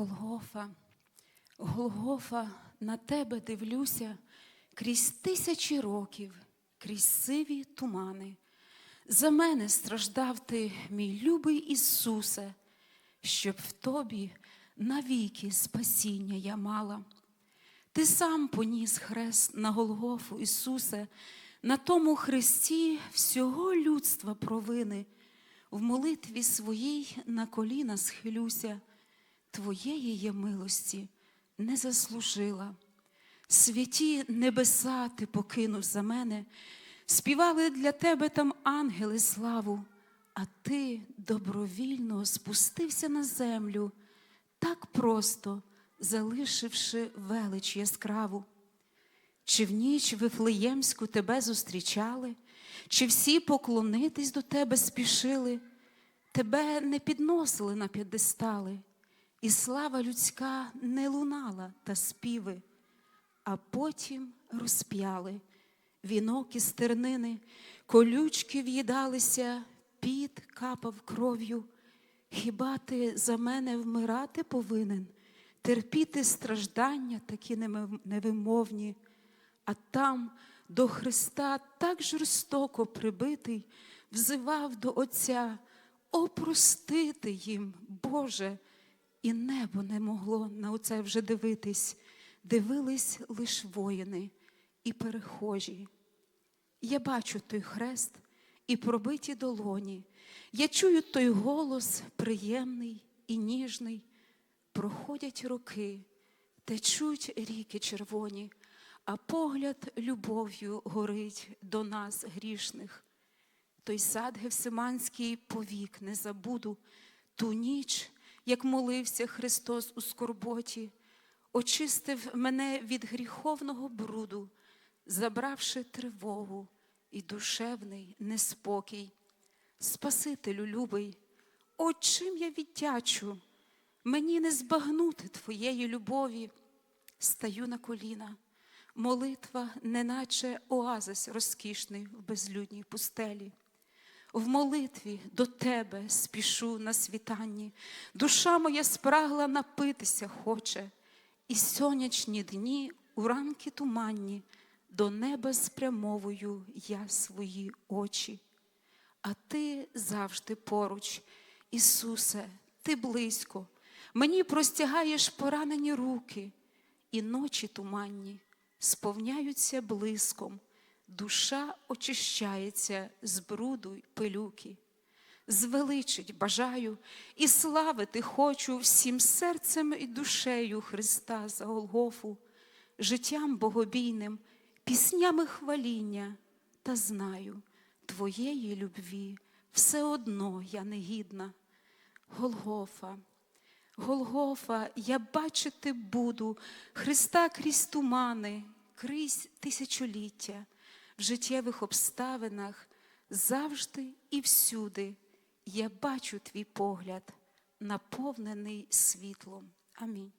Голгофа, Голгофа, на тебе дивлюся крізь тисячі років, крізь сиві тумани. За мене страждав ти, мій любий Ісусе, щоб в тобі навіки спасіння я мала. Ти сам поніс хрест на Голгофу, Ісусе, на тому хресті всього людства провини. В молитві своїй на коліна схилюся, Твоєї є милості не заслужила. Святі небеса ти покинув за мене, співали для тебе там ангели славу, а ти добровільно спустився на землю, так просто залишивши велич яскраву. Чи в ніч Вифлеємську тебе зустрічали, чи всі поклонитись до тебе спішили, тебе не підносили на п'єдестали, і слава людська не лунала та співи, а потім розп'яли вінок із тернини, колючки в'їдалися, під капав кров'ю. Хіба ти за мене вмирати повинен, терпіти страждання такі невимовні, а там до Христа так жорстоко прибитий, взивав до Отця опростити їм, Боже, і небо не могло на оце вже дивитись, дивились лиш воїни і перехожі. Я бачу той хрест і пробиті долоні. Я чую той голос приємний і ніжний. Проходять роки, течуть ріки червоні, а погляд любов'ю горить до нас грішних. Той сад Гевсиманський повік не забуду, ту ніч, як молився Христос у скорботі, очистив мене від гріховного бруду, забравши тривогу і душевний неспокій. Спасителю любий, о чим я віддячу, мені не збагнути твоєї любові, стаю на коліна. Молитва, неначе оазис розкішний в безлюдній пустелі. В молитві до тебе спішу на світанні, душа моя спрагла напитися хоче, і сонячні дні у ранки туманні до неба спрямовую я свої очі. А ти завжди поруч, Ісусе, ти близько, мені простягаєш поранені руки, і ночі туманні сповняються блиском, душа очищається з бруду й пилюки. Звеличить бажаю і славити хочу всім серцем і душею Христа за Голгофу, життям богобійним, піснями хваління, та знаю, Твоєї любві все одно я не гідна. Голгофа, Голгофа, я бачити буду Христа крізь тумани, крізь тисячоліття, в життєвих обставинах завжди і всюди я бачу твій погляд, наповнений світлом. Амінь.